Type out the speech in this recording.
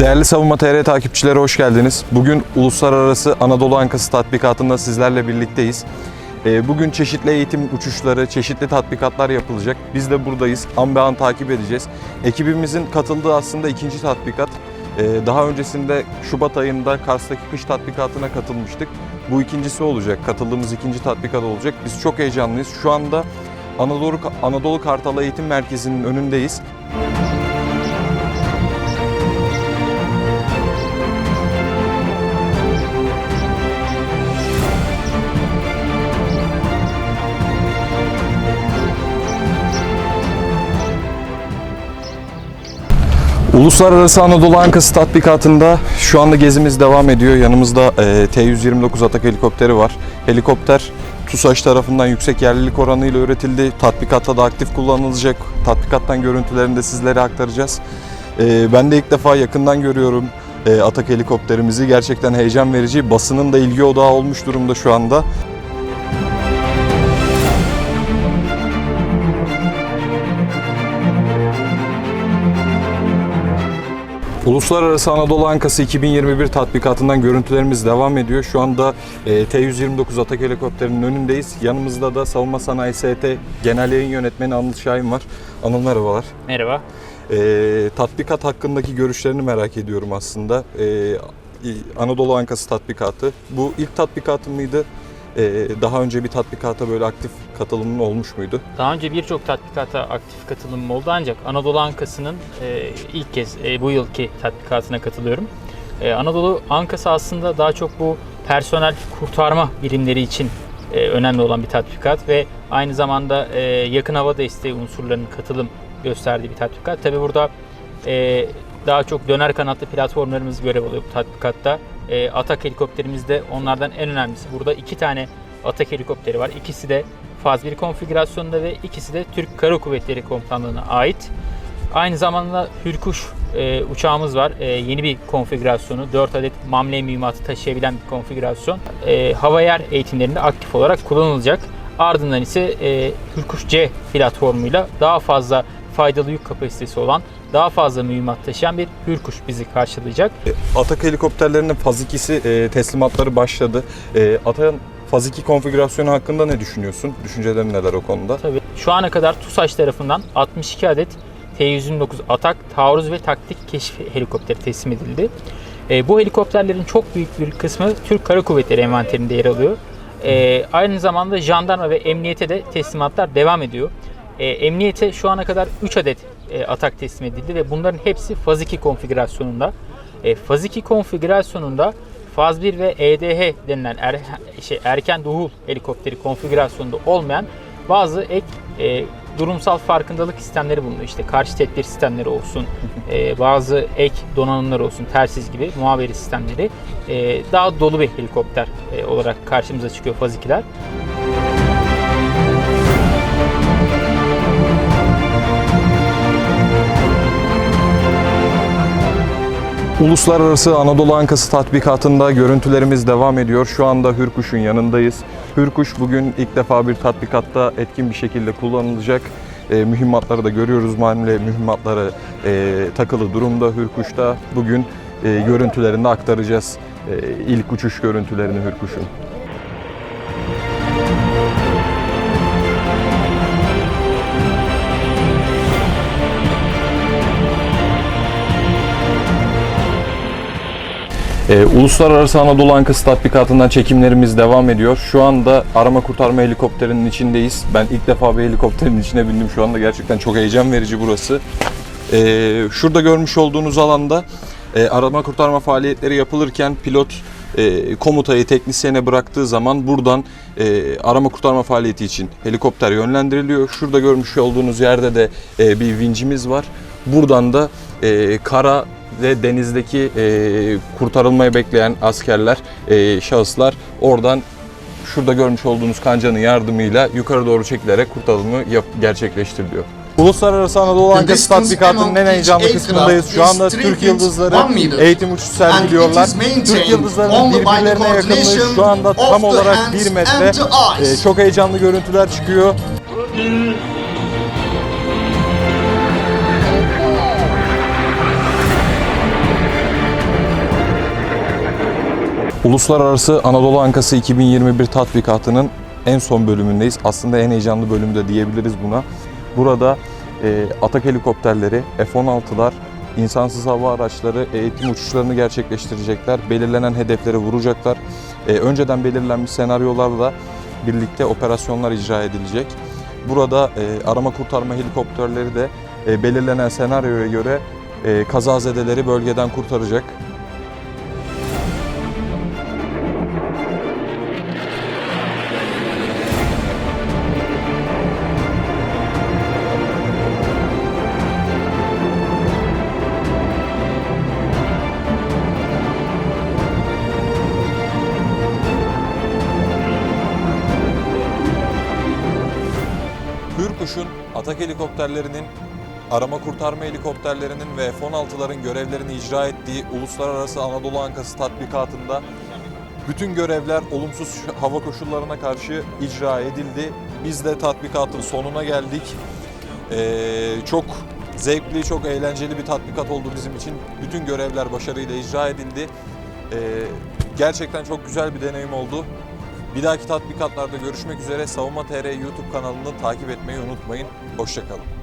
Değerli Savunma TR takipçileri hoş geldiniz. Bugün Uluslararası Anadolu Ankası tatbikatında sizlerle birlikteyiz. Ee, Bugün çeşitli eğitim uçuşları, çeşitli tatbikatlar yapılacak. Biz de buradayız. An be an takip edeceğiz. Ekibimizin katıldığı aslında ikinci tatbikat. Ee, Daha öncesinde Şubat ayında Kars'taki kış tatbikatına katılmıştık. Bu ikincisi olacak. Katıldığımız ikinci tatbikat olacak. Biz çok heyecanlıyız. Şu anda Anadolu, Anadolu Kartal Eğitim Merkezi'nin önündeyiz. Uluslararası Anadolu Ankası tatbikatında şu anda gezimiz devam ediyor. Yanımızda e, T-129 Atak helikopteri var. Helikopter TUSAŞ tarafından yüksek yerlilik oranıyla üretildi. Tatbikatta da aktif kullanılacak. Tatbikattan görüntülerini de sizlere aktaracağız. E, ben de ilk defa yakından görüyorum e, Atak helikopterimizi. Gerçekten heyecan verici. Basının da ilgi odağı olmuş durumda şu anda. Uluslararası Anadolu Ankası 2021 tatbikatından görüntülerimiz devam ediyor. Şu anda e, T-129 Atak helikopterinin önündeyiz. Yanımızda da Savunma Sanayi ST Genel Yayın Yönetmeni Anıl Şahin var. Anıl merhabalar. Merhaba. E, tatbikat hakkındaki görüşlerini merak ediyorum aslında. E, Anadolu Ankası tatbikatı. Bu ilk tatbikatın mıydı? E, daha önce bir tatbikata böyle aktif katılımın olmuş muydu? Daha önce birçok tatbikata aktif katılımım oldu ancak Anadolu Ankası'nın e, ilk kez e, bu yılki tatbikatına katılıyorum. E, Anadolu Ankası aslında daha çok bu personel kurtarma birimleri için önemli olan bir tatbikat ve aynı zamanda yakın hava desteği unsurlarının katılım gösterdiği bir tatbikat. Tabi burada daha çok döner kanatlı platformlarımız görev alıyor bu tatbikatta. E, Atak helikopterimiz de onlardan en önemlisi. Burada iki tane Atak helikopteri var. İkisi de faz 1 konfigürasyonunda ve ikisi de Türk Kara Kuvvetleri Komutanlığı'na ait. Aynı zamanda Hürkuş e, uçağımız var. E, yeni bir konfigürasyonu. 4 adet mamle mühimmatı taşıyabilen bir konfigürasyon. E, hava yer eğitimlerinde aktif olarak kullanılacak. Ardından ise e, Hürkuş C platformuyla daha fazla faydalı yük kapasitesi olan, daha fazla mühimmat taşıyan bir Hürkuş bizi karşılayacak. Atak helikopterlerinin faz 2'si e, teslimatları başladı. E, Atak'ın faz 2 konfigürasyonu hakkında ne düşünüyorsun? Düşüncelerin neler o konuda? Tabii. Şu ana kadar TUSAŞ tarafından 62 adet T-129 atak, taarruz ve taktik keşif helikopteri teslim edildi. E, bu helikopterlerin çok büyük bir kısmı Türk Kara Kuvvetleri envanterinde yer alıyor. E, aynı zamanda jandarma ve emniyete de teslimatlar devam ediyor. E, emniyete şu ana kadar 3 adet e, atak teslim edildi ve bunların hepsi faz 2 konfigürasyonunda. E, faz 2 konfigürasyonunda faz 1 ve EDH denilen er, şey, erken duhul helikopteri konfigürasyonunda olmayan bazı ek e, durumsal farkındalık sistemleri bulunuyor. İşte karşı tedbir sistemleri olsun, e, bazı ek donanımlar olsun, telsiz gibi muhaberi sistemleri e, daha dolu bir helikopter e, olarak karşımıza çıkıyor faz 2'ler. Uluslararası Anadolu Ankası tatbikatında görüntülerimiz devam ediyor. Şu anda Hürkuş'un yanındayız. Hürkuş bugün ilk defa bir tatbikatta etkin bir şekilde kullanılacak. E, mühimmatları da görüyoruz. Mamle mühimmatları e, takılı durumda Hürkuş'ta. Bugün e, görüntülerini aktaracağız. E, ilk uçuş görüntülerini Hürkuş'un. Ee, Uluslararası Anadolu Ankası tatbikatından çekimlerimiz devam ediyor. Şu anda arama kurtarma helikopterinin içindeyiz. Ben ilk defa bir helikopterin içine bindim şu anda. Gerçekten çok heyecan verici burası. Ee, şurada görmüş olduğunuz alanda e, arama kurtarma faaliyetleri yapılırken pilot e, komutayı teknisyene bıraktığı zaman buradan e, arama kurtarma faaliyeti için helikopter yönlendiriliyor. Şurada görmüş olduğunuz yerde de e, bir vincimiz var. Buradan da e, kara ve denizdeki e, kurtarılmayı bekleyen askerler, e, şahıslar oradan şurada görmüş olduğunuz kancanın yardımıyla yukarı doğru çekilerek kurtarılımı yap- gerçekleştiriliyor. Uluslararası Anadolu Ankası tatbikatının en heyecanlı kısmındayız. Şu anda Türk 3.1 yıldızları eğitim uçuşu sergiliyorlar. Türk yıldızlarının birbirlerine yakınlığı şu anda tam olarak hands 1 and metre. the eyes. E, çok heyecanlı görüntüler çıkıyor. Uluslararası Anadolu Ankası 2021 tatbikatının en son bölümündeyiz. Aslında en heyecanlı bölümü de diyebiliriz buna. Burada e, atak helikopterleri, F-16'lar, insansız hava araçları eğitim uçuşlarını gerçekleştirecekler. Belirlenen hedefleri vuracaklar. E, önceden belirlenmiş senaryolarla birlikte operasyonlar icra edilecek. Burada e, arama kurtarma helikopterleri de e, belirlenen senaryoya göre e, kazazedeleri bölgeden kurtaracak. Atak helikopterlerinin, arama kurtarma helikopterlerinin ve F-16'ların görevlerini icra ettiği Uluslararası Anadolu Ankası tatbikatında bütün görevler olumsuz hava koşullarına karşı icra edildi. Biz de tatbikatın sonuna geldik. Ee, çok zevkli, çok eğlenceli bir tatbikat oldu bizim için. Bütün görevler başarıyla icra edildi. Ee, gerçekten çok güzel bir deneyim oldu. Bir dahaki tatbikatlarda görüşmek üzere. Savunma TR YouTube kanalını takip etmeyi unutmayın. Hoşçakalın.